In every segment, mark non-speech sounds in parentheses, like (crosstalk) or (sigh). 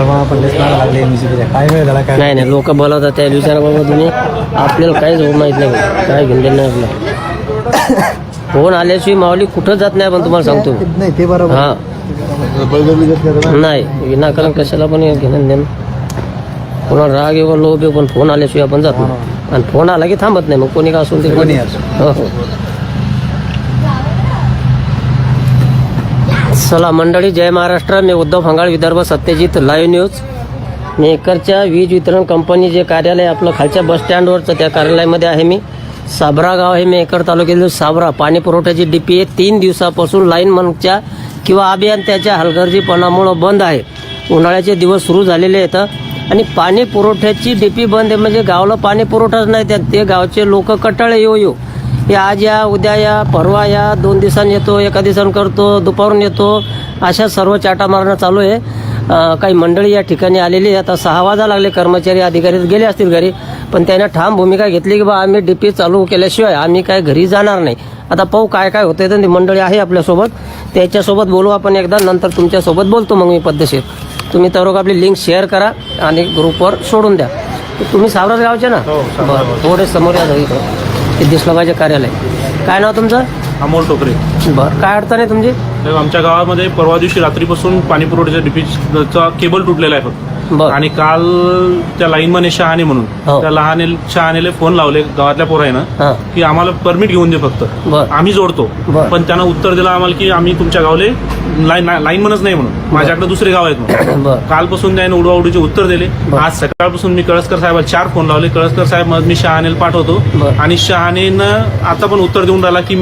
नाही लागले MSCB काय वेळ झाला काय नाही नाही लोक बोलवतात त्या दिवसाला बाबा तुम्ही. आपल्याला काहीच हो माहीत नाही काय घेऊन देणं नाही आपलं? फोन आल्याशिवाय माऊली कुठं जात नाही पण तुम्हाला सांगतो. नाही ते बरोबर. हा. नाही विनाकारण कशाला पण हे घेणं देणं. कोणाला राग येऊ लोभ येऊ पण फोन आल्याशिवाय आपण जात नाही. आणि फोन आला की थांबत नाही मग कोणी का असून ते कोणी असो. हो हो. चला मंडळी जय महाराष्ट्र. मी उद्धव फंगाळ विदर्भ सत्यजित लाईव्ह न्यूज मेकरच्या वीज वितरण कंपनी जे कार्यालय आपलं खालच्या बसस्टँडवरचं त्या कार्यालयामध्ये आहे मी. साबरा गाव हे मेकर तालुक्यातील साबरा. पाणी पुरवठ्याची डी पी आहे तीन दिवसापासून लाईन मनच्या किंवा अभियंत्याच्या हलगर्जीपणामुळं बंद आहे. उन्हाळ्याचे दिवस सुरू झालेले आहेत. आणि पाणी पुरवठ्याची डी पी बंद आहे म्हणजे गावाला पाणी पुरवठाच नाही त्यात ते गावचे लोक कटाळे येऊ येऊ हे आज या उद्या या परवा या दोन दिवसांनी येतो एका दिवसानं करतो दुपारून येतो अशा सर्व चाटा मारणं चालू आहे. काही मंडळी या ठिकाणी आलेली. आता सहा वाजा लागले कर्मचारी अधिकारी गेले असतील घरी पण त्याने ठाम भूमिका घेतली की बा आम्ही डीपी चालू केल्याशिवाय आम्ही काय घरी जाणार नाही. आता पाहू काय काय होतंय तर ती मंडळी आहे आपल्यासोबत. त्याच्यासोबत बोलू आपण एकदा नंतर तुमच्यासोबत बोलतो मग मी पद्धतशीर. तुम्ही तर आपली लिंक शेअर करा आणि ग्रुपवर सोडून द्या. तुम्ही सावराज गावचे ना बरं थोडे समोर या इकडं ते दिसलं पाहिजे कार्यालय. काय नाव तुमचं? अमोल टोकरे बरं काय अडचण आहे तुमची? तर आमच्या गावामध्ये परवा दिवशी रात्रीपासून पाणी पुरवठ्याच्या डीपीचा केबल तुटलेला आहे फक्त. बरं. आणि काल त्या लाईनमन आहे शहाणे म्हणून हो. त्या लहान शहाणेले फोन लावले गावातल्या पोरायनं हां. की आम्हाला परमिट घेऊन दे फक्त. बरं. आम्ही जोडतो. बरं. पण त्यानं उत्तर दिलं आम्हाला की आम्ही तुमच्या गावले लाईन लाईनमनच नाही म्हणून. माझ्याकडे दुसरे गाव आहेत म्हणून. (clears throat) बरं. कालपासून त्याने उडवाउडीचे उत्तर दिले. आज सकाळपासून मी कळसकर साहेबाला चार फोन लावले. कळसकर साहेब मी शहाणेला पाठवतो. आणि शहाणेनं आता पण उत्तर देऊन राहिला की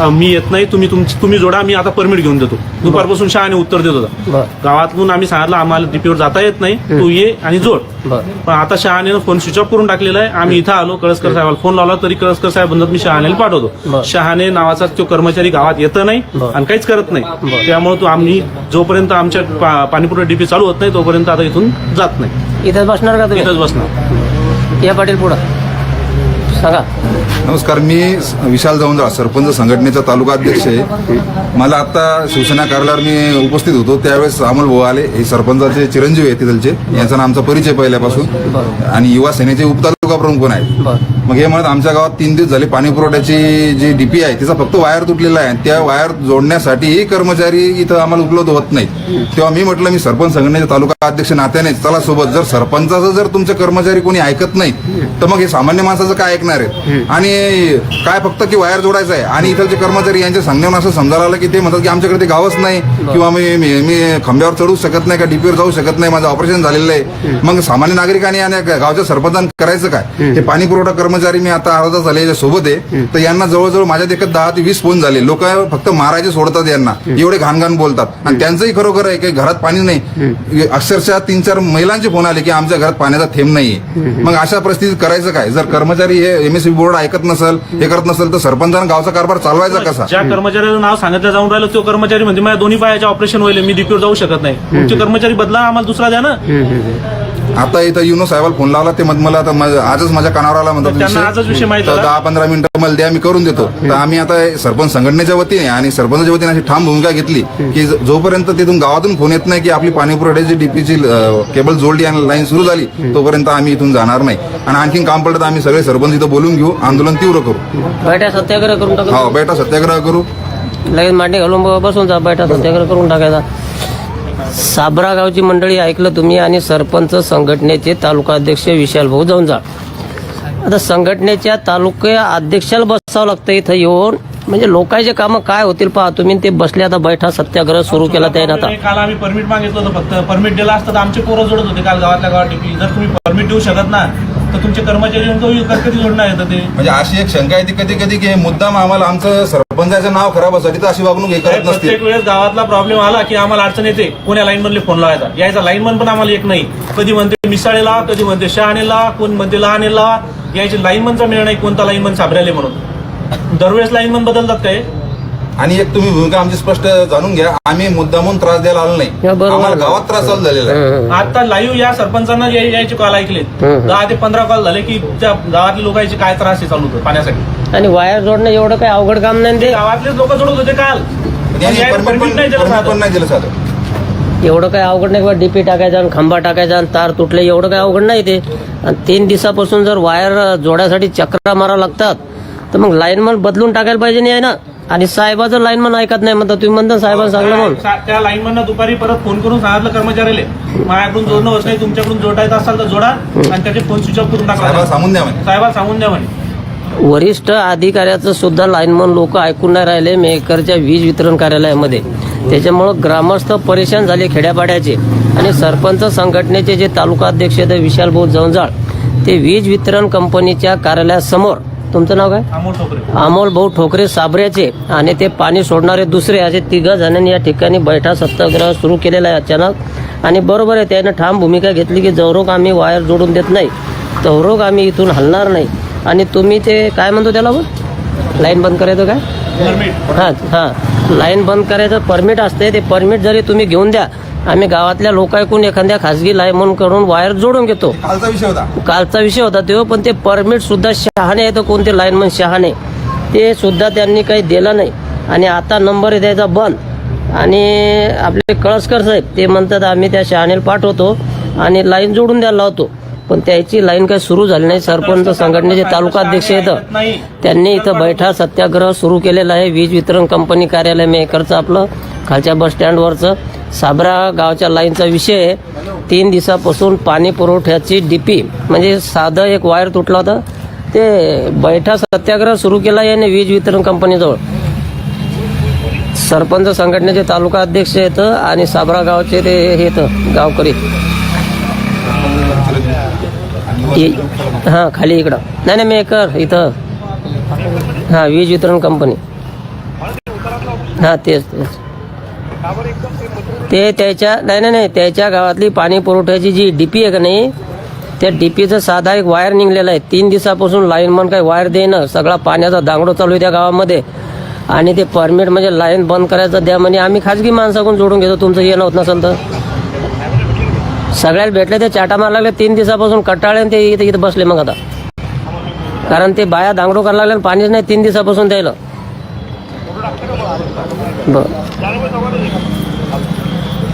मी येत नाही तुम्ही तुमची तुम्ही जोडा मी आता परमिट घेऊन देतो. दुपारपासून शहाणे उत्तर देत होता. गावातून आम्ही सांगितलं आम्हाला डीपीवर जाता येत नाही तू ये आणि जोड. बरं. पण आता शहाणेनं फोन स्विच ऑफ करून टाकलेला आहे. आम्ही इथं आलो कळसकर साहेबाला फोन लावला तरी कळसकर साहेब म्हणतात मी शहाणेला बरं. पाठवतो. शहाणे नावाचा तो कर्मचारी गावात येत नाही. आणि काहीच करत नाही. त्यामुळे तो आम्ही जोपर्यंत आमच्या पा- पाणीपुरवठा डीपी चालू होत नाही तोपर्यंत आता इथून जात नाही. इथंच बसणार का इथंच बसणार. या पाटील पुढं. सांगा. नमस्कार मी विशाल जाऊंद्रा सरपंच संघटनेचा तालुका अध्यक्ष आहे. मला आता शिवसेना कार्यालयावर मी उपस्थित होतो. त्यावेळेस अमोल भाऊ आले हे सरपंचाचे चिरंजीव आहे तिथलचे. यांचा आमचा परिचय पहिल्यापासून. आणि युवा सेनेचे उपतालुका प्रमुख आहेत बरं. मग हे म्हणत आमच्या गावात तीन दिवस झाले पाणी पुरवठ्याची जी डीपी आहे तिचा फक्त वायर तुटलेला आहे त्या वायर जोडण्यासाठीही कर्मचारी इथं आम्हाला उपलब्ध होत नाही तेव्हा मी म्हटलं मी सरपंच संघटनेचे तालुका अध्यक्ष नात्याने चला सोबत जर सरपंचाचं जर तुमचे कर्मचारी कोणी ऐकत नाही तर मग हे सामान्य माणसाचं काय ऐकणार आहे? आणि काय फक्त की वायर जोडायचं आहे? आणि इथलचे कर्मचारी यांच्या सांगण्यावरून असं समजायला आलं की ते म्हणतात की आमच्याकडे ते गावच नाही किंवा मी मी खांब्यावर चढू शकत नाही का डीपीवर जाऊ शकत नाही माझं ऑपरेशन झालेलं आहे. मग सामान्य नागरिकांनी आणि गावच्या सरपंचांनी करायचं काय? हे पाणी पुरवठा कर्मचारी मी आता अर्धा तास झाले याच्या सोबत आहे. तर यांना जवळजवळ माझ्या देखत दहा ते वीस फोन झाले. लोक फक्त मारायचे सोडतात यांना. एवढे घाण घाण बोलतात. आणि त्यांचंही खरोखर आहे की घरात पाणी नाही. अक्षरशः तीन चार महिलांचे फोन आले की आमच्या घरात पाण्याचा थेंब नाहीये. मग अशा परिस्थितीत करायचं काय? जर कर्मचारी हे एमएससी बोर्ड ऐकत नसेल हे करत नसेल तर सरपंचानं गावचा कारभार चालवायचा कसा? ज्या कर्मचाऱ्याचं नाव सांगितलं जाऊन राहिलं तो कर्मचारी म्हणजे माझ्या दोन्ही पायाचे ऑपरेशन होईल मी डीपीवर जाऊ शकत नाही. तुमचे कर्मचारी बदला आम्हाला दुसरा द्या ना. आता इथं युनो साहेबाला फोन लावला ते मग मला आता माझं- आजच माझ्या कानावर आला म्हणतात तर त्यांना विषय. आजच विषय माहीत तर झाला. दहा पंधरा मिनिटं मला द्या मी करून देतो. तर आम्ही आता सरपंच संघटनेच्या वतीने आणि सरपंचाच्या वतीने अशी ठाम भूमिका घेतली की ज- जोपर्यंत तिथून गावातून फोन येत नाही की आपली पाणी पुरवठ्याची डीपीची केबल जोडली आणि लाईन सुरू झाली तोपर्यंत आम्ही इथून जाणार नाही. आणि आणखीन काम पडलं तर आम्ही सगळे सरपंच इथं बोलून घेऊ आंदोलन तीव्र करू. बैठा सत्याग्रह करून टाका. हा बेटा सत्याग्रह करू. लगेच मांडी घालून ब- बसून जा बैठा सत्याग्रह करून टाकायचा. साबरा गावची मंडळी ऐकलं तुम्ही आणि सरपंच संघटनेचे तालुका अध्यक्ष विशाल भाऊ जाऊन जा. आता संघटनेच्या तालुका अध्यक्षाला बसावं लागतं इथं येऊन. म्हणजे लोकांचे कामं काय होतील पहा तुम्ही ते बसले आता बैठा सत्याग्रह सुरू केला त्याने आता काल आम्ही परमिट मागितलं होतं फक्त. परमिट दिला असतं आमचे पोरं जोडत होते काल गावातल्या गावात. जर तुम्ही परमिट देऊ शकत ना तर तुमचे कर्मचारी कधी जोडणार येतं ते? म्हणजे अशी एक शंका येते कधी कधी की मुद्दाम आम्हाला आमचं सरपंचाचं नाव खराब असासाठी तर अशी वागणूक हे करत नसतील. प्रत्येक वेळेस गावातला प्रॉब्लेम आला की आम्हाला अडचण येते. कोण्या लाईन मधले फोन लावायचा? यायचा लाईन मन पण आम्हाला एक नाही. कधी म्हणते मिसाळे लावा कधी म्हणते शहाणे लावा कोण म्हणते लहाने लावा यायचे लाईन मनचा मिळ नाही कोणता लाईन मन साबऱ्याले म्हणून. दरवेळेस लाईन मन बदलतात काय आणि एक तुम्ही भूमिका आमची स्पष्ट जाणून घ्या. आम्ही मुद्दामून त्रास द्यायला आलो नाही. बरोबर. आम्हाला गावात त्रास चालू झालेला आहे. आता लाईव्ह या सरपंचांना याय- यायचे कॉल ऐकले. दहा ते पंधरा कॉल झाले की त्या गावातल्या लोकांचे काय त्रास आहे चालू होतं पाण्यासाठी? आणि वायर जोडणं एवढं काही अवघड काम नाही गावातलेच लोक जोडत होते काल. नाही दिलं साधं. एवढं काय अवघड नाही किंवा डीपी टाकायचा आणि खांबा टाकायचा आणि तार तुटले एवढं काय अवघड नाही ते. आणि तीन दिवसापासून जर वायर जोड्यासाठी चक्रा मारा लागतात तर मग लाईनमन बदलून टाकायला पाहिजे नाही आहे ना? आणि साहेबाचं लाईनमन ऐकत नाही म्हणतात. तुम्ही म्हणता साहेबांना सांगलं म्हणून सा- त्या लाईनमॅन दुपारी परत फोन करून सांगितलं कर्मचाऱ्याला. माझ्याकडून जोडणं होत नाही तुमच्याकडून जोडायचं असाल तर जोडा आणि त्याचे फोन स्विच ऑफ करून साहेबाला टाका सांगून द्या म्हणे. साहेबाला सांगून द्या म्हणे. वरिष्ठ अधिकाऱ्याचं सुद्धा लाईनमन लोक ऐकून नाही राहिले. मेकरच्या वीज वितरण कार्यालयामध्ये. त्याच्यामुळं ग्रामस्थ परेशान झाले खेड्यापाड्याचे. आणि सरपंच संघटनेचे जे तालुका अध्यक्ष आहेत विशाल भाऊ जवंजाळ ते वीज वितरण कंपनीच्या कार्यालयासमोर तुमचं नाव काय? अमोल ठोकरे. अमोल भाऊ ठोकरे साबऱ्याचे आणि ते पाणी सोडणारे दुसरे असे तिघ जणांनी या ठिकाणी बैठा सत्याग्रह सुरू केलेला आहे अचानक. आणि बरोबर आहे त्यानं ठाम भूमिका घेतली की जवरोग आम्ही वायर जोडून देत नाही. तवरोग आम्ही इथून हलणार नाही. आणि तुम्ही ते काय म्हणतो त्याला पण लाईन बंद करायचं काय? हां हां. लाईन बंद करायचं परमिट असते ते परमिट जरी तुम्ही घेऊन द्या आम्ही गावातल्या लोक ऐकून एखाद्या खासगी लाईन करून वायर जोडून घेतो. कालचा विषय होता. कालचा विषय होता तो पण ते परमिट सुद्धा शहाणे आहे तर कोणते लाईनमन शहाणे. ते सुद्धा त्यांनी काही दिलं नाही. आणि आता नंबर द्यायचा बंद. आणि आपले कळसकर साहेब ते म्हणतात आम्ही त्या शहाणेला पाठवतो आणि लाईन जोडून द्यायला लावतो. पण त्याची लाईन काही सुरू झाली नाही. सरपंच संघटनेचे तालुका अध्यक्ष नाही त्यांनी इथं बैठा सत्याग्रह सुरू केलेला आहे. वीज वितरण कंपनी कार्यालय मेकरचं आपलं. खालच्या बस स्टँडवरचं साबरा गावच्या लाईनचा विषय तीन दिवसापासून पाणी पुरवठ्याची डीपी म्हणजे साधं एक वायर तुटला होता. ते बैठा सत्याग्रह सुरू केला याने वीज वितरण कंपनीजवळ. सरपंच संघटनेचे तालुका अध्यक्ष आहेत आणि साबरा गावचे ते हे गावकरी. हां खाली इकडं. नाही नाही मी कर इथं. हां वीज वितरण कंपनी. हां तेच तेच. ते त्याच्या नाही नाही नाही त्याच्या गावातली पाणी पुरवठ्याची जी डी पी आहे का नाही त्या डी पीचं साधा एक वायर निघलेला आहे. तीन दिवसापासून लाईनमन काही वायर देणं सगळा पाण्याचा दांगडो चालू आहे त्या गावामध्ये. आणि ते परमिट म्हणजे लाईन बंद करायचं द्या म्हणजे आम्ही खाजगी माणसाकडून जोडून घेतो तुमचं येणं होत नसेल तर. सगळ्याला भेटले ते चाटा मारा लागले तीन दिवसापासून कटाळे आणि ते इथे इथं बसले मग आता. कारण ते बाया दांगडो करायला लागले आणि पाणीच नाही तीन दिवसापासून द्यायला. बर.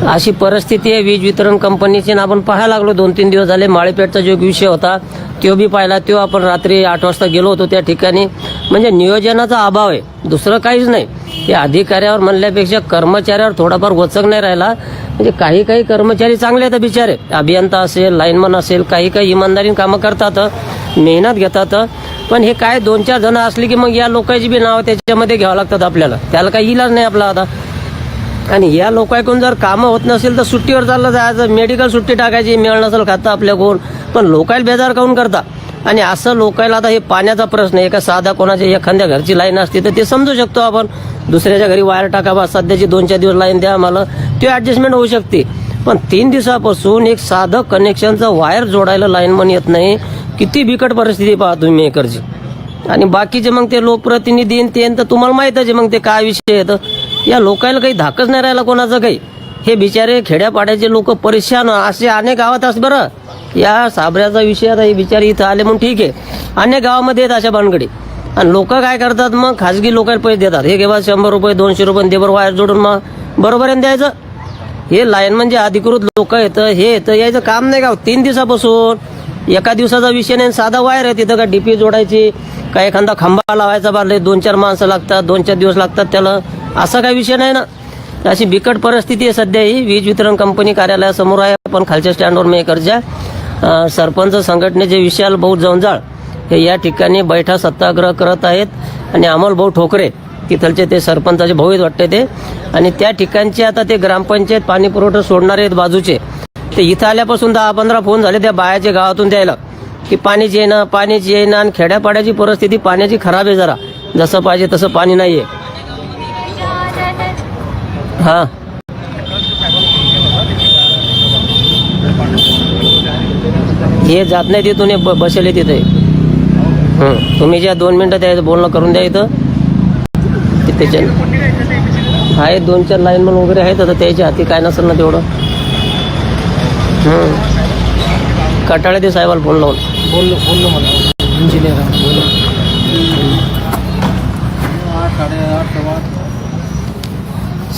अशी परिस्थिती आहे. वीज वितरण कंपनीची आणि आपण पाहायला लागलो. दोन तीन दिवस झाले माळेपेठचा जो विषय होता तो बी पाहिला. तो आपण रात्री आठ वाजता गेलो होतो त्या ठिकाणी. म्हणजे नियोजनाचा अभाव आहे. दुसरं काहीच नाही. हे अधिकाऱ्यावर म्हणल्यापेक्षा कर्मचाऱ्यावर थोडाफार वचक नाही राहिला. म्हणजे काही काही कर्मचारी चांगले आहेत बिचारे. अभियंता असेल लाईनमन असेल काही काही इमानदारीने कामं करतात मेहनत घेतात. पण हे काय दोन चार जण असली की मग या लोकांची बी नावं त्याच्यामध्ये घ्यावं लागतात आपल्याला. त्याला काही इलाज नाही आपला आता. आणि या लोकांकडून जर कामं होत नसेल तर सुट्टीवर चाललं जायचं. मेडिकल सुट्टी टाकायची मिळ नसेल खातं आपल्याकडून पण लोकायला बेजार काऊन करता? आणि असं लोकायला आता हे पाण्याचा प्रश्न आहे का साधा कोणाच्या एखाद्या घरची लाईन असते तर ते समजू शकतो आपण. दुसऱ्याच्या घरी वायर टाकावा सध्याची दोन चार दिवस लाईन द्या आम्हाला. ते ॲडजस्टमेंट होऊ शकते. पण तीन दिवसापासून एक साधं कनेक्शनचं वायर जोडायला लाईनमन येत नाही. किती बिकट परिस्थिती पहा तुम्ही मेकरची. आणि बाकीचे मग ते लोकप्रतिनिधी ते तर तुम्हाला माहीतच आहे मग ते काय विषय येतं या लोकायला काही धाकच नाही राहिला कोणाचं काही? हे बिचारे खेड्यापाड्याचे लोक परेशान असे अनेक गावात असं बरं. या साबऱ्याचा विषय आता हे बिचारे इथं आले म्हणून ठीक आहे. अनेक गावामध्ये येत अशा भानगडी. आणि लोक काय करतात मग? खाजगी लोकांना पैसे देतात. हे केव्हा शंभर रुपये दोनशे रुपये देवर वायर जोडून मग बरोबर आहे ना द्यायचं? हे लाईन म्हणजे अधिकृत लोक येतं हे येतं यायचं काम नाही का हो? तीन दिवसापासून. एका दिवसाचा विषय नाही साधा वायर आहे तिथं का डीपी जोडायची का एखादा खांबा लावायचा बारले दोन चार माणसं लागतात दोन चार दिवस लागतात त्याला. असा काही विषय नाही ना. अशी बिकट परिस्थिती आहे सध्या ही. वीज वितरण कंपनी कार्यालयासमोर आहे. पण खालच्या स्टँडवर मेकरच्या सरपंच संघटनेचे विशाल भाऊ जवंजाळ हे या ठिकाणी बैठा सत्याग्रह करत आहेत. आणि अमोल भाऊ ठोकरे तिथलचे ते सरपंचाचे भाऊ आहेत वाटते ते. आणि त्या ठिकाणचे आता ते ग्रामपंचायत पाणी पुरवठा सोडणारे आहेत बाजूचे. ते इथं आल्यापासून दहा पंधरा फोन झाले त्या बायाच्या गावातून द्यायला. की पाणीच येणं पाणीच येणं आणि खेड्यापाड्याची परिस्थिती पाण्याची खराब आहे जरा. जसं पाहिजे तसं पाणी नाही आहे हां. हे जात नाही तिथून हे ब- बसेल आहे तिथे. हं. तुम्ही ज्या दोन मिनटं द्यायचं बोलणं करून द्या इथं. ते त्याच्या आहे दोन चार लाईनमन वगैरे आहेत आता त्याच्या हाती काय नसेल ना तेवढं. हं. कटाळे ते साहेबाला फोन लावून. बोललो बोललो मला. इंजिनियर बोललो आठ साडेआठ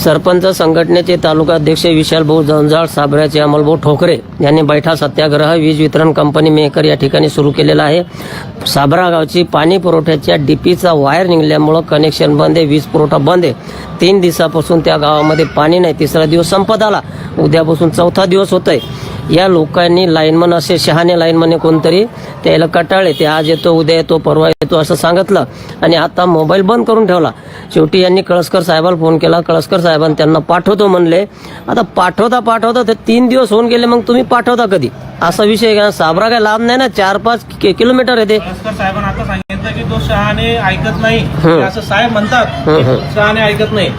सरपंच संघटनेचे तालुका अध्यक्ष विशाल भाऊ जंजाळ साबऱ्याचे अमलभाऊ ठोकरे यांनी बैठा सत्याग्रह वीज वितरण कंपनी मेकर या ठिकाणी सुरू केलेला आहे. साबरा गावची पाणी पुरवठ्याच्या डीपीचा वायर निघाल्यामुळं कनेक्शन बंद आहे वीज पुरवठा बंद आहे. तीन दिवसापासून त्या गावामध्ये पाणी नाही तिसरा दिवस संपत आला. उद्यापासून चौथा दिवस होत आहे या लोकांनी लाईनमन असे शहाणे लाईनमन कोणतरी त्याला कटाळे ते आज येतो उद्या येतो परवा येतो असं सांगितलं. आणि आता मोबाईल बंद करून ठेवला. शेवटी यांनी कळसकर साहेबाला फोन केला. कळसकर साहेबांनी त्यांना पाठवतो म्हणले. आता पाठवता पाठवता ते तीन दिवस होऊन गेले मग तुम्ही पाठवता कधी? असा विषय का? साबरा काय लांब नाही ना? चार पाच किलोमीटर येते ते शहाणे ऐकत नाही. असं साहेब म्हणतात. की तो शहाणे ऐकत नाही.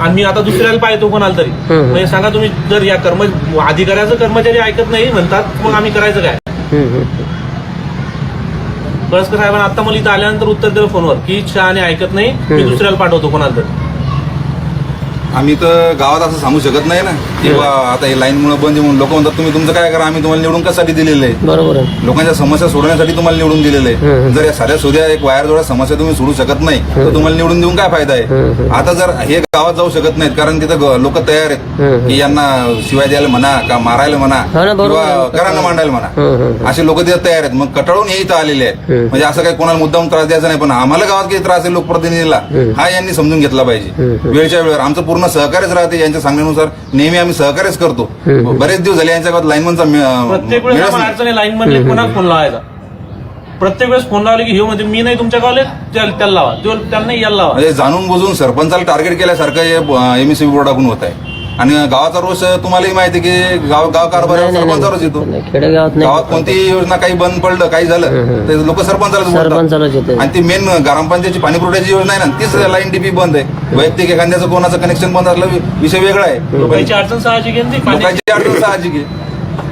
आणि मी आता दुसऱ्याला पाहतो कोणाला तरी. म्हणजे सांगा तुम्ही जर या कर्म अधिकाऱ्याचं कर्मचारी ऐकत नाही म्हणतात मग आम्ही करायचं काय. कळसकर साहेबांना आता मला इथं आल्यानंतर उत्तर दिलं फोनवर की शहाणे ऐकत नाही. मी दुसऱ्याला पाठवतो कोणाला तरी. आम्ही तर गावात असं सांगू शकत नाही ना की बा आता हे लाईन मुळे बंद म्हणून लोक म्हणतात तुम्ही तुमचं काय करा आम्ही तुम्हाला निवडून कशासाठी दिलेलं आहे? बरोबर आहे. लोकांच्या समस्या सोडवण्यासाठी तुम्हाला निवडून दिलेलं आहे. जर या साध्या सुध्या एक वायर जोड्या समस्या तुम्ही सोडू शकत नाही तर तुम्हाला निवडून देऊन काय फायदा आहे? आता जर हे गावात जाऊ शकत नाहीत कारण तिथं लोक तयार आहेत की यांना शिवाय द्यायला म्हणा का मारायला म्हणा किंवा. करांना मांडायला म्हणा. असे लोक तिथे तयार आहेत. मग कटाळून हे इथं आलेले आहेत. म्हणजे असं काही कोणाला मुद्दाम त्रास द्यायचा नाही पण आम्हाला गावात काही त्रास आहे लोकप्रतिनिधीला हा यांनी समजून घेतला पाहिजे. वेळच्या वेळेवर. आमचं पूर्ण सहकार्यच राहते यांच्या सांगण्यानुसार. नेहमी आम्ही सहकार्यच करतो. बरेच दिवस झाले यांच्या गावात लाईनमनचा प्रत्येक वेळेस आम्हाला अडचणी लाईन म्हणले कोणाला फोन लावायचा? प्रत्येक वेळेस फोन लावले की हे म्हणजे मी नाही तुमच्या गावले त्याला त्याला लावा. तो त्याला नाही याला लावा. म्हणजे जाणून बुजून सरपंचाला टार्गेट केल्यासारखं एमएससी बोर्डाकडून होत आहे. आणि गावाचा रोष तुम्हालाही माहिती की गाव गाव कारभार सरपंचावरच येतो. खेडेगावात गावात कोणतीही योजना काही बंद पडलं काही झालं तर लोक सरपंचाला सरपंचालाच येते. आणि ती मेन ग्रामपंचायतची पाणी पुरवठ्याची योजना आहे ना तीच लाईन डीपी बंद आहे. वैयक्तिक एखाद्याचं कोणाचं कनेक्शन बंद असलं विषय वेगळा आहे. लोकांची अडचण साहजिक आहे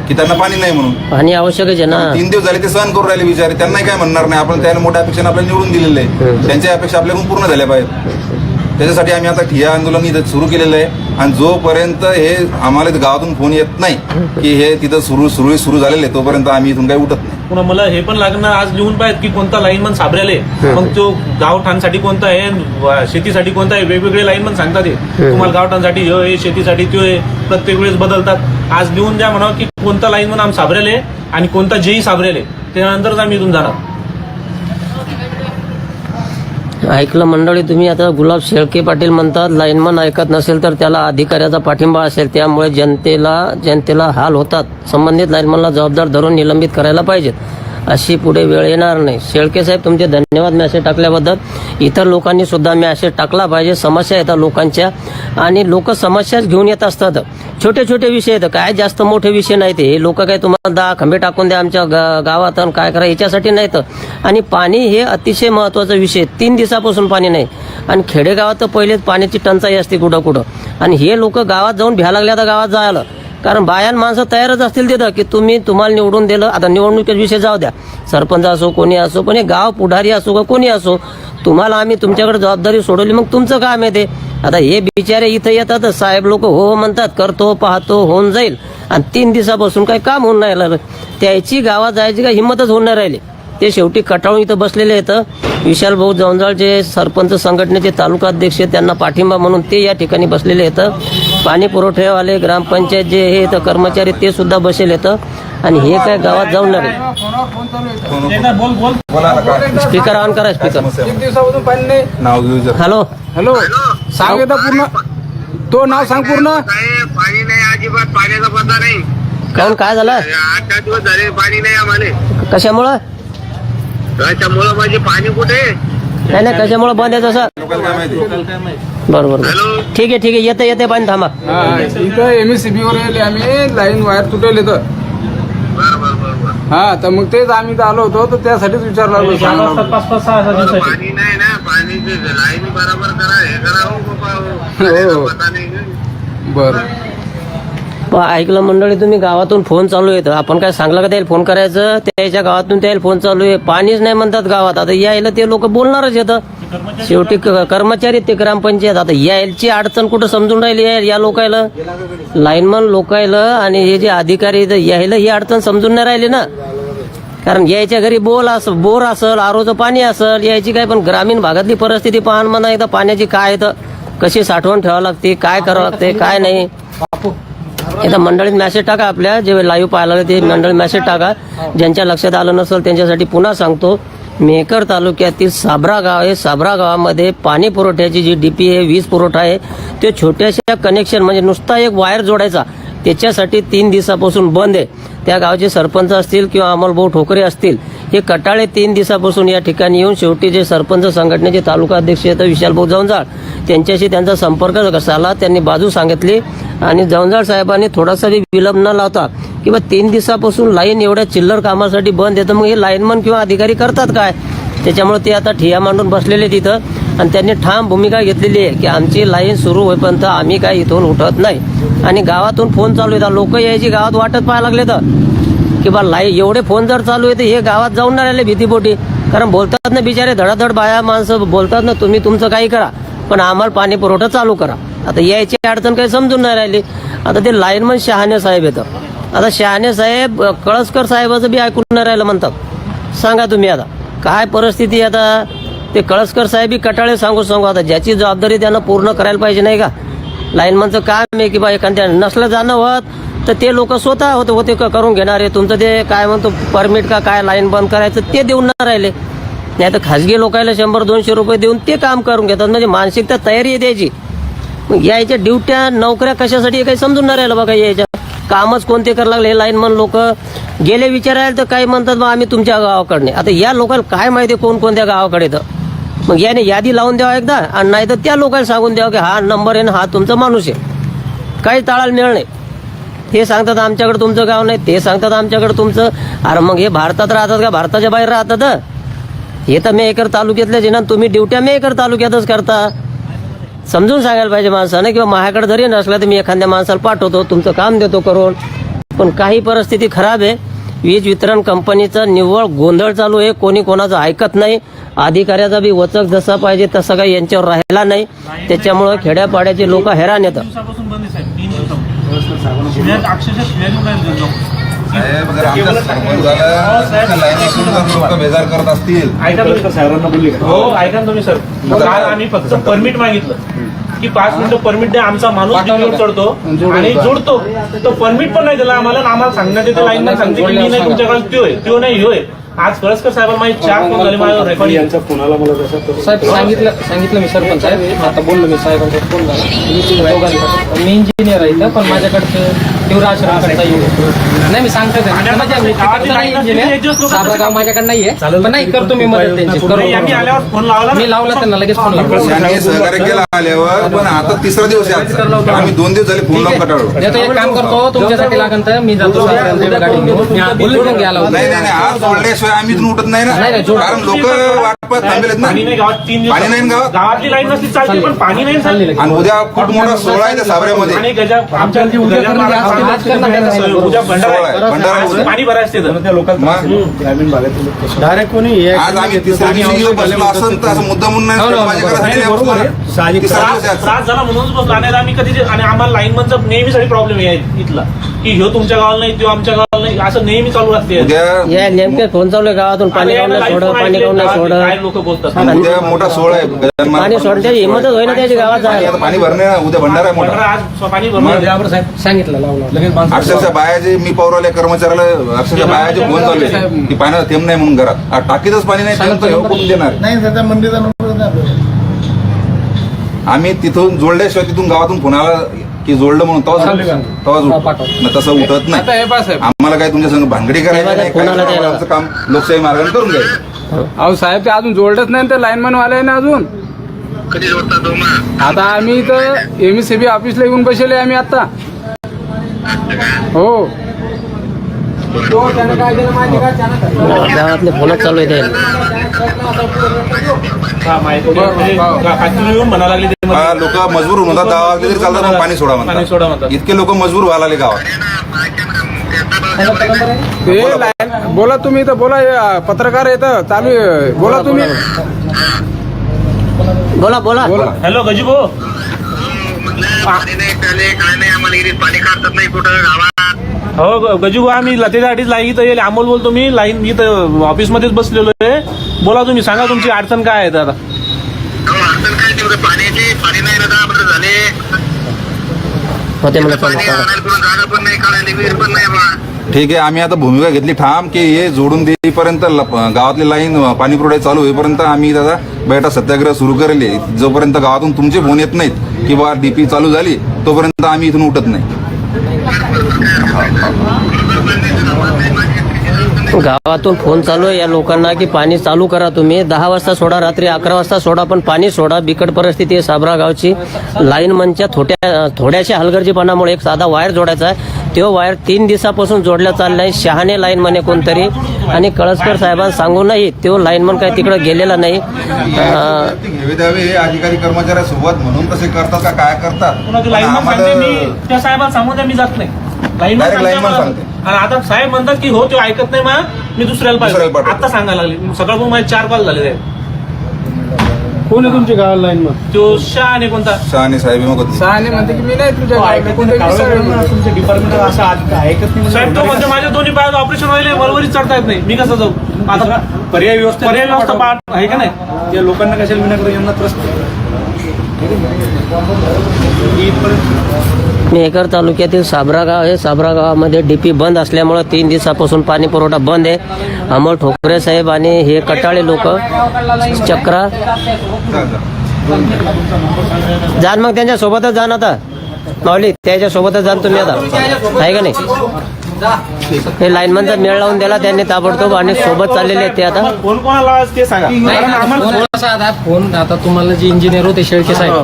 की त्यांना पाणी नाही म्हणून. पाणी आवश्यकच आहे ना. तीन दिवस झाले ते सहन करून राहिले बिचारे. त्यांनाही काय म्हणणार नाही. आपण त्याला मोठ्या अपेक्षा आपल्याला निवडून दिलेले आहे. त्यांच्या अपेक्षा आपल्याकडून पूर्ण झाल्या पाहिजेत. त्याच्यासाठी आम्ही आता ठिया आंदोलन इथं सुरू केलेलं आहे. आणि जोपर्यंत हे आम्हाला इथं गावातून फोन येत नाही की हे तिथं सुरू सुरू सुरू झालेलं आहे तोपर्यंत आम्ही इथून काही उठत नाही. पुन्हा मला हे पण लागणार आज लिहून पाहिजे की कोणता लाईनमन साबऱ्याले मग तो गावठाणसाठी कोणता आहे शेतीसाठी कोणता आहे वेगवेगळे लाईनमन सांगतात ते तुम्हाला गावठाणसाठी आहे शेतीसाठी आहे प्रत्येक वेळेस बदलतात. आज लिहून द्या म्हणावं की कोणता लाईनमन आम साबऱ्याले आणि कोणता जेई साबऱ्याले त्यानंतरच आम्ही इथून जाणार. ऐकलं मंडळी तुम्ही आता गुलाब शेळके पाटील म्हणतात लाईनमन ऐकत नसेल तर त्याला अधिकाऱ्याचा पाठिंबा असेल. त्यामुळे जनतेला जनतेला हाल होतात. संबंधित लाईनमनला जबाबदार धरून निलंबित करायला पाहिजेत. अशी पुढे वेळ येणार नाही. शेळके साहेब तुमचे धन्यवाद. मॅसेज टाकल्याबद्दल इतर लोकांनी सुद्धा मॅसेज टाकला पाहिजे. समस्या येतात लोकांच्या. आणि लोक समस्याच घेऊन येत असतात. छोटे छोटे विषय आहेत. काय जास्त मोठे विषय नाहीत. हे लोक काय तुम्हाला दहा खंबे टाकून द्या आमच्या गा- गावात आणि काय करा याच्यासाठी नाहीत. आणि पाणी हे अतिशय महत्त्वाचा विषय तीन दिवसापासून पाणी नाही. आणि खेडेगावात तर पहिलेच पाण्याची टंचाई असते कुठं कुठं. आणि हे लोक गावात जाऊन भ्या लागल्या तर गावात जायला. कारण बायान माणसं तयारच असतील तिथं की तुम्ही तुम्हाला निवडून दिलं. आता निवडणुकीचा विषय जाऊ द्या. सरपंच असो कोणी असो पण हे गाव पुढारी असो का कोणी असो तुम्हाला आम्ही तुमच्याकडे जबाबदारी सोडवली मग तुमचं काम आहे ते. आता हे बिचारे इथं येतात साहेब लोक हो म्हणतात करतो पाहतो होऊन जाईल. आणि तीन दिवसापासून काही काम होऊन नाही राहिलं. त्याची गावात जायची काही हिंमतच होऊन नाही राहिली. ते शेवटी कटाळून इथं बसलेले आहेत. विशाल भाऊ जवंजाळचे सरपंच संघटनेचे तालुका अध्यक्ष त्यांना पाठिंबा म्हणून ते या ठिकाणी बसलेले आहेत. पाणी पुरवठेवाले ग्रामपंचायत जे हे इथं कर्मचारी ते सुद्धा बसले आहेत आणि हे काय गावात जाऊन नाही स्पीकर ऑन करा स्पीकर. हॅलो हॅलो सांग एकदा पूर्ण. तो नाव सांग पूर्ण. पाणी नाही अजिबात पाण्याचा पत्ता नाही. काऊन काय झालं? आठ दहा दिवस झाले पाणी नाही आम्हाला. कशामुळं? त्याच्यामुळं म्हणजे पाणी कुठे? नाही नाही कशामुळं बंद आहे तसं? लोकांना काय माहिती? बरोबर. ठीक आहे ठीक आहे. येते येते. पाणी थांबा. हा, इथं एम एस सी बी वर येले आम्ही. लाईन वायर तुटेल इथं बरं बरं हा तर मग तेच आम्ही इथं आलो होतो तर त्यासाठीच विचारलं चार सांग वाजता पाच पाच सहा सहा बरं, दिवसाची. पाणी नाही ना पाणी लाईन बरोबर करा हे करा हो बाबा. हो. हो. बरं. ऐकलं मंडळी तुम्ही गावातून फोन चालू आहे तर आपण काय सांगलं का त्याला फोन करायचं? त्याच्या गावातून त्याला फोन चालू आहे. पाणीच नाही म्हणतात गावात. आता यायला ते लोक बोलणारच येतं शेवटी कर्मचारी ते ग्रामपंचायत. आता यायची अडचण कुठं समजून राहिली आहे या लोकायला? लाईनमन लोकायला आणि हे जे अधिकारी आहेत, यायला ही अडचण समजून नाही राहिली ना. कारण यायच्या घरी बोल अस बोर असल आरोचं पाणी असल यायची काय पण ग्रामीण भागातली परिस्थिती पाहण म्हणा एकदा पाण्याची काय तर कशी साठवण ठेवावं लागते काय करावं लागते काय नाही. एकदा मंडळीत मेसेज टाका आपल्या जे लाईव्ह पाहायला ते मंडळीत मेसेज टाका. ज्यांच्या लक्षात आलं नसेल त्यांच्यासाठी पुन्हा सांगतो मेकर तालुक्यातील साबरा गाव आहे. साबरा गावामध्ये पाणी पुरवठ्याची जी डीपी आहे वीज पुरवठा आहे ते छोट्याशा कनेक्शन म्हणजे नुसता एक वायर जोडायचा त्याच्यासाठी तीन दिवसापासून बंद आहे. त्या गावचे सरपंच असतील किंवा अमोलभाऊ ठोकरे असतील हे कटाळे तीन दिवसापासून या ठिकाणी येऊन शेवटी जे सरपंच संघटनेचे तालुका अध्यक्ष आहेत विशालभाऊ जवंजाळ त्यांच्याशी त्यांचा संपर्क झाला त्यांनी बाजू सांगितली. आणि जवंजाळ साहेबांनी थोडासा विलंब न लावता किंवा तीन दिवसापासून लाईन एवढ्या चिल्लर कामासाठी बंद येतं मग हे लाईनमन किंवा अधिकारी करतात काय? त्याच्यामुळे ते आता ठिया मांडून बसलेले तिथं. आणि त्यांनी ठाम भूमिका घेतलेली आहे की आमची लाईन सुरू होईपर्यंत आम्ही काय इथून उठत नाही. आणि गावातून फोन चालू येतात लोक यायची गावात वाटत पाहायला लागले तर. की बा लाई एवढे फोन जर चालू आहे तर हे गावात जाऊन नाही राहिले भीतीपोटी. कारण बोलतात ना बिचारे धडाधड बाया माणसं बोलतात ना तुम्ही तुमचं काही करा. पण आम्हाला पाणी पुरवठा चालू करा. आता यायची अडचण काही समजून नाही राहिली. आता ते लाईनमन शहाणे साहेब येतं. आता शहाणे साहेब कळसकर साहेबाचं बी ऐकून नाही राहिलं म्हणतात. सांगा तुम्ही आता काय परिस्थिती आता? ते कळसकर साहेब कटाळे सांगू सांगू आता ज्याची जबाबदारी त्यांना पूर्ण करायला पाहिजे नाही का? लाईनमनचं काम आहे की बा एखाद्या नसलं जाणं होत तर ते लोक स्वतः होते होते करून घेणारे तुमचं ते काय म्हणतो परमिट का काय लाईन बंद करायचं ते देऊन राहिले. नाही तर खाजगी लोकांना शंभर दोनशे रुपये देऊन ते काम करून घेतात. म्हणजे मानसिकता तयारी आहे द्यायची मग यायच्या ड्युट्या नोकऱ्या कशासाठी काही समजून नाही राहिलं बघा यायच्या. कामच कोणते करायला लागले हे लाईनमन लोक. गेले विचारायला तर काही म्हणतात बा आम्ही तुमच्या गावाकडे आता या लोकांना काय माहिती आहे कोण कोणत्या गावाकडे तर? मग याने यादी लावून द्यावा एकदा आणि नाही तर त्या लोकांना सांगून द्यावं की हा नंबर आहे ना हा तुमचा माणूस आहे. काही ताळाला नाही. हे सांगतात आमच्याकडे तुमचं गाव नाही ते सांगतात आमच्याकडे तुमचं. अरे मग हे भारतात राहतात का? भारताच्या बाहेर राहतात? हे तर मेकर तालुक्यातल्याच आहे ना तुम्ही ड्युट्या मेकर तालुक्यातच करता. समजून सांगायला पाहिजे माणसानं किंवा माझ्याकडे जरी नसला तर मी एखाद्या माणसाला पाठवतो तुमचं काम देतो करून. पण काही परिस्थिती खराब आहे. वीज वितरण कंपनीचा निव्वळ गोंधळ चालू आहे कोणी कोणाचं ऐकत नाही. अधिकाऱ्याचा बी वचक जसा पाहिजे तसा काही यांच्यावर राहिला नाही. त्याच्यामुळं खेड्यापाड्याचे लोक हैराण येतात. दिवसापासून बंद आहे साहेब तीन दिवसापासून शिव्या अक्षरशः शिव्या देऊन राहिले ते लोक. साहेब, जर आमच्या सरपंचाला लाईनीतून जर लोक बेजार करत असतील. ऐका तुम्ही. हो ऐका ना तुम्ही सर. काल आम्ही फक्त परमिट मागितलं. की पाच मिनिटं परमिट द्या आमचा माणूस चढतो आणि जोडतो. तो परमिट पण नाही दिला. आम्हाला आणि आम्हाला सांगण्यात येते लाईन सांगते की मी नाही तुमच्याकडे त्यो आहे त्यो नाही ह्यो आहे. आज कळसकर साहेबांना माझी चार फोन झाले माझ्या रेकॉर्डिंग साहेब सांगितलं सांगितलं मी सरपंच साहेब. आता बोललो मी साहेबांचा फोन झाला. मी मी इंजिनियर आहे इथं, पण माझ्याकडचे करता येऊ नाही. मी सांगतो त्यांना. म्हणजे मी तिकडचा नाही इंजिनियर साबरा गाव माझ्याकडे नाहीये पण नाही करतो मी मदत त्यांची. नाही, आम्ही करू आल्यावर फोन लावला ना. मी लावला त्यांना लगेच फोन लावला. सहकार्य केलं आल्यावर पण आता तिसरा दिवस आहे. आम्ही दोन दिवस झाले फोन लावून एक काम करतो तुमच्यासाठी लागन तर मी जातो गाडी घेऊन बोलून घ्यायला होतं. जोडल्याशिवाय आम्ही इथून उठत नाही ना. नाही, जोड- कारण लोक थांबेलेत ना पाणी नाही गावात तीन पाणी नाही ना गावात? गावातली लाईन नसली चालते पण पाणी नाही चालली आणि उद्या खूप मोठा सोहळा आहे त्या आणि साबऱ्यामध्ये गजा आमच्या उद्या करून गजा- आज- आज करणं काय नाही. उद्या भंडारा सोहळा आहे. आहे. भंडारा आज उद्या. पाणी भरायचं तिथं. मग आज आम्ही तिसऱ्या दिवशी येऊन बसलो असं तर असं मुद्दा म्हणून नाही हो, माझ्याकडे बरोबर. झालेलं आहे बरोबर आहे. बसलो. तिसरा त्रास दिवस आहे आजचा. त्रास झाला म्हणूनच बसलो आणि आता आम्ही कधी जे- आणि आम्हाला नेहमीसाठी प्रॉब्लेम आहे इथला की ह्यो तुमच्या गावाला नाही तो आमच्या गावाला नाही असं नेहमी चालू असते उद्या या नेमके फोन चालू आहे गावातून पाणी काढून नाही सोडं पाणी काढून नाही काय सोडं लोक बोलतात. आणि उद्या मोठा सोहळा आहे. गजानन महाराज पाणी सोडण्याची हिंमतच होईना त्याची गावात जायला. आता पाणी भरणे उद्या भंडारा आहे भंडारा मोठा आज पाणी भरलं साहेब सांगितलं लावलं लगेच माणसं- अक्षरशः बायाचे मी पौरवल्या कर्मचाऱ्याला अक्षरशः बायाचे फोन चालले. की पाण्याचा थेंब नाही म्हणून घरात. आ, टाकीतच पाणी नाही थेंब तर ह्यो कुठून देणार. नाही सध्या मंडीचा नंबर. आम्ही तिथून जोडल्याशिवाय तिथून गावातून आला की जोडलं म्हणून तेव्हाच तेव्हाच. मग तसं उठत आता नाही हे पहा साहेब. आम्हाला काय तुमच्या संग भानगडी करायची तेव्हा नाही काय. आमचं काम? लोकशाही मार्गाने करून घ्यायचं. अहो साहेब ते अजून जोडलंच नाही ते लाईनमॅन वाले ना अजून. कधी जोडता तो मग आता आम्ही इथं एम सी बी ऑफिसला येऊन बसले आम्ही आता हो. गावातले फोनच चालू आहे. येऊन लागली. लोक मजबूर होऊन गावात तरी चालतात पण पाणी सोडा पाणी सोडा म्हणतात. म्हणतात. इतके लोक मजबूर व्हायला लागले गावात. लाईन बोला तुम्ही इथं बोला हे पत्रकार येतं चालू आहे. बोला तुम्ही. बोला बोला. बोला. हॅलो गजू भाऊ म्हटलं पाणी नाही चाले काय नाही आम्हाला इरीत पाणी काढतात नाही कुठं गावात हो ग- गजू भाऊ आम्ही लतेसाठी लाईन इथं येईल. अमोल बोलतो मी. लाईन इथं ऑफिस मध्येच बसलेलो आहे. बोला तुम्ही सांगा तुमची अडचण काय आहे आता अडचण काय ती नेमकं पाण्याची पाणी नाही ना दहा मिनिटं झाले होते मला पाणी आणायला कुठं जागा पण नाही काढायला विहीर पण नाही बा ठीक आहे आम्ही आता भूमिका घेतली ठाम की हे जोडून देईपर्यंत ल- गावातली लाईन पाणी पुरवठा चालू होईपर्यंत आम्ही दादा बैठा सत्याग्रह सुरू करेल. जोपर्यंत गावातून तुमचे फोन येत नाहीत की बा डीपी चालू झाली तोपर्यंत आम्ही इथून उठत नाही. गावातून फोन चालू आहे या लोकांना की पाणी चालू करा तुम्ही. दहा वाजता सोडा रात्री अकरा वाजता सोडा पण पाणी सोडा. बिकट परिस्थिती आहे साबरा गावची. लाईनमनच्या थोड्या थोड्याशा हलगर्जीपणामुळे एक साधा वायर जोडायचा आहे. तो वायर तीन दिवसापासून जोडला चाललाय. शहाणे लाईन म्हणे कोणतरी. आणि कळसकर साहेबांना सांगूनही तो लाईनमन काही तिकडे गेलेला नाही. हे अधिकारी कर्मचाऱ्यासोबत म्हणून तसे करतात काय करतात? सांगते. आणि आता साहेब म्हणतात की हो तो ऐकत नाही मा मी दुसऱ्याला पाहिजे. आता सांगायला लागले. सकाळपासून माझे चार कॉल झाले आहेत कोण आहे तुमच्या गावाला लाईन मग तो शाह आणि कोणता? शहाणे साहेब मग. सहाने म्हणते की मी नाही तुमच्या कोणत्या तुमच्या डिपार्टमेंट असं ऐकत नाही साहेब तो म्हणजे माझ्या दोन्ही पायात ऑपरेशन व्हायला बरोबरीच चढता येत नाही. मी कसं जाऊ? आता पर्याय व्यवस्था पर्याय व्यवस्था पाहत आहे का नाही? त्या लोकांना कशाला विनाकारण यांना त्रस्त मेहकर तालुक्यातील साबरा गाव आहे. साबरा गावामध्ये डीपी बंद असल्यामुळं तीन दिवसापासून पाणी पुरवठा बंद आहे. अमोल ठोकरे साहेब आणि हे कटाळे लोक चक्रा जाण मग त्यांच्यासोबतच जाण आता. माऊली त्याच्यासोबतच जाण तुम्ही आता. आहे का नाही? हे लाईनमनचा मेळ लावून दिला त्यांनी ताबडतोब आणि सोबत चाललेले आहेत ते आता. कोण कोणाला ते सांगा. नाही, कारण आम्हाला थोडासा आता फोन आता तुम्हाला जे इंजिनियर होते शेळके साहेब.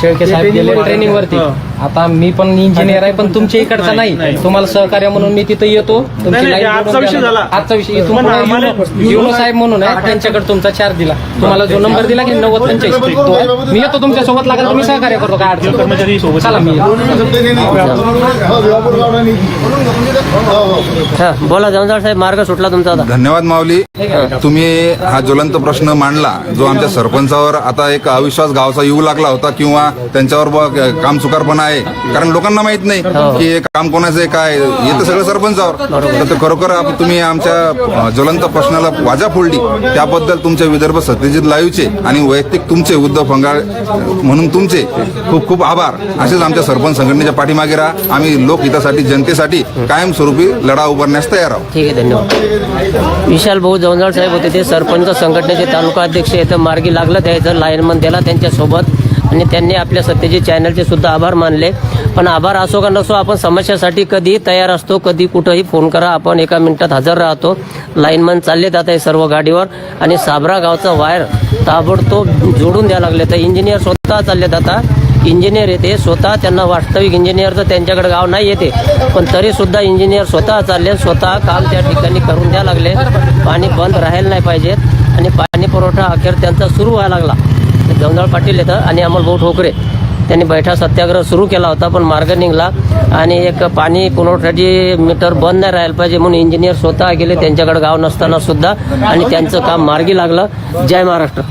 शेळके साहेब गेले ट्रेनिंग वरती. आता मी पण इंजिनियर आहे पण तुमच्या इकडचा नाही. तुम्हाला सहकार्य म्हणून मी तिथे येतो. तुमची नाही, line आजचा जोडून विषय. झाला. आजचा विषय. इथून पण पुढे आम्हाला- युनो- युनो साहेब म्हणून आहे त्यांच्याकडे तुमचा चार्ज दिला. तुम्हाला जो नंबर दिला की नव्वद पंच्याऐंशी तो आहे. मी येतो तुमच्यासोबत लागेल मी सहकार्य करतो काय अडचण. कर्मचारी सोबत. चला मी येतो. हा बोला जमदार साहेब मार्ग सुटला तुमचा आता. धन्यवाद माऊली. तुम्ही हा ज्वलंत प्रश्न मांडला जो आमच्या सरपंचावर आता एक अविश्वास गावचा येऊ लागला होता किंवा त्यांच्यावर काम चुकारपणा आहे. कारण लोकांना माहीत नाही की हे काम कोणाचं आहे काय येतं सगळं सरपंचावर. तर ते खरोखर आप- तुम्ही आमच्या अ, ज्वलंत प्रश्नाला वाजा फोडली. त्याबद्दल तुमच्या विदर्भ सत्यजित लाईव्हचे आणि वैयक्तिक तुमचे उद्धव फंगाळ म्हणून तुमचे खूप खूप आभार. असेच आमच्या सरपंच संघटनेच्या पाठीमागे राहा. आम्ही लोकहितासाठी जनतेसाठी कायमस्वरूपी लढा उभारण्यास तयार आहोत. ठीक आहे धन्यवाद. विशाल भाऊ जवंजाळ साहेब होते ते सरपंच संघटनेचे तालुका अध्यक्ष इथं मार्गी लागलं त्याचं लाईनमन दिला त्यांच्यासोबत आणि त्यांनी आपल्या सत्यजी चॅनलचे सुद्धा आभार मानले. पण आभार असो का नसो आपण समस्यासाठी कधीही तयार असतो कधी कुठंही फोन करा आपण एका मिनिटात हजर राहतो. लाईनमन चालले जात आहे सर्व गाडीवर आणि साबरा गावचा वायर ताबडतोब जोडून द्यायला लागले. तर इंजिनियर स्वतः चालले आता. इंजिनियर येते. स्वतः त्यांना वास्तविक इंजिनियरचं त्यांच्याकडे गाव नाही येते. पण तरी सुद्धा इंजिनियर स्वतः चालले. स्वतः काम त्या ठिकाणी करून द्यायला लागले. पाणी बंद राहायला नाही पाहिजेत आणि पाणी पुरवठा अखेर त्यांचा सुरू व्हायला लागला. जमदाळ पाटील येतं आणि अमोल भाऊ ठोकरे. त्यांनी बैठा सत्याग्रह सुरू केला होता पण मार्ग निघला आणि एक पाणी पुरवठ्याची मीटर बंद नाही राहायला पाहिजे म्हणून इंजिनियर स्वतः गेले. त्यांच्याकडे गाव नसताना सुद्धा आणि त्यांचं काम मार्गी लागलं. जय महाराष्ट्र.